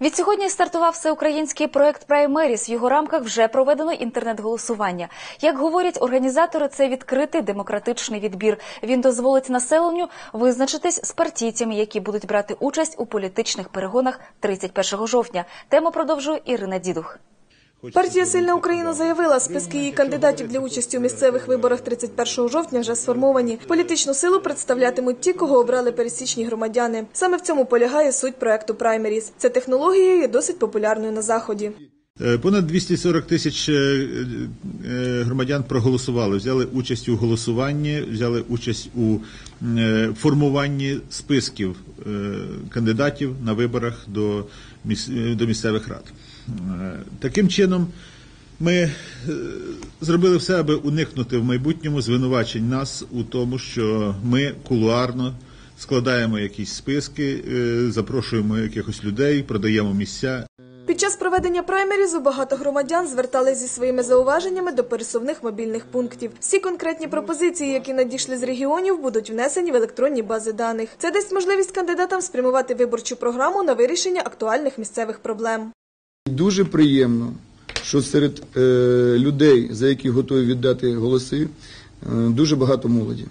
Відсьогодні стартував всеукраїнський проект Праймеріс. В його рамках вже проведено інтернет-голосування. Як говорять організатори, це відкритий демократичний відбір. Він дозволить населенню визначитись з партійцями, які будуть брати участь у політичних перегонах 31 жовтня. Тему продовжує Ірина Дідух. Партія Сильна Україна заявила, списки її кандидатів для участі у місцевих виборах 31 жовтня вже сформовані. Політичну силу представлятимуть ті, кого обрали пересічні громадяни. Саме в цьому полягає суть проекту Праймеріс. Ця технологія є досить популярною на заході. Е, Понад 240 тисяч е, е, громадян проголосували, взяли участь у голосуванні, взяли участь у формуванні списків кандидатів на виборах до міс- до місцевих рад. Таким чином, ми зробили все, аби уникнути в майбутньому звинувачень нас у тому, що ми кулуарно складаємо якісь списки, запрошуємо якихось людей, продаємо місця. Під час проведення праймерізу багато громадян звертались зі своїми зауваженнями до пересувних мобільних пунктів. Всі конкретні пропозиції, які надійшли з регіонів, будуть внесені в електронні бази даних. Це дасть можливість кандидатам спрямувати виборчу програму на вирішення актуальних місцевих проблем. Дуже приємно, що серед е, людей, за яких готові віддати голоси, е, дуже багато молоді.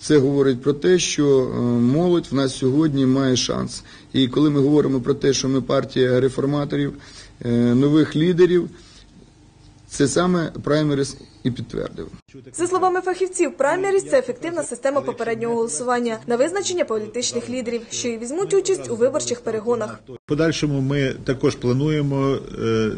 Це говорить про те, що е, молодь в нас сьогодні має шанс. І коли ми говоримо про те, що ми партія реформаторів, е, нових лідерів, це саме праймерис і підтвердив. За словами фахівців, праймеріс – це ефективна система попереднього голосування на визначення політичних лідерів, що й візьмуть участь у виборчих перегонах. Подальшому ми також плануємо, е,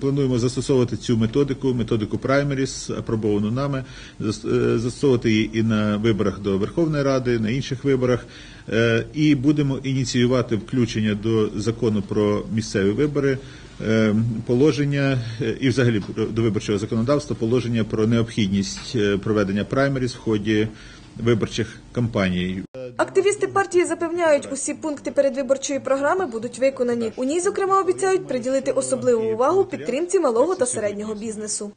плануємо застосовувати цю методику, методику праймеріс, апробовану нами, е, застосовувати її і на виборах до Верховної Ради, на інших виборах. Е, І будемо ініціювати включення до закону про місцеві вибори. е, Положення е, і, взагалі, до виборчого законодавства положення про необхідність е, проведення праймеріс в ході виборчих кампаній. Активісти партії запевняють, усі пункти передвиборчої програми будуть виконані. У ній, зокрема, обіцяють приділити особливу увагу підтримці малого та середнього бізнесу.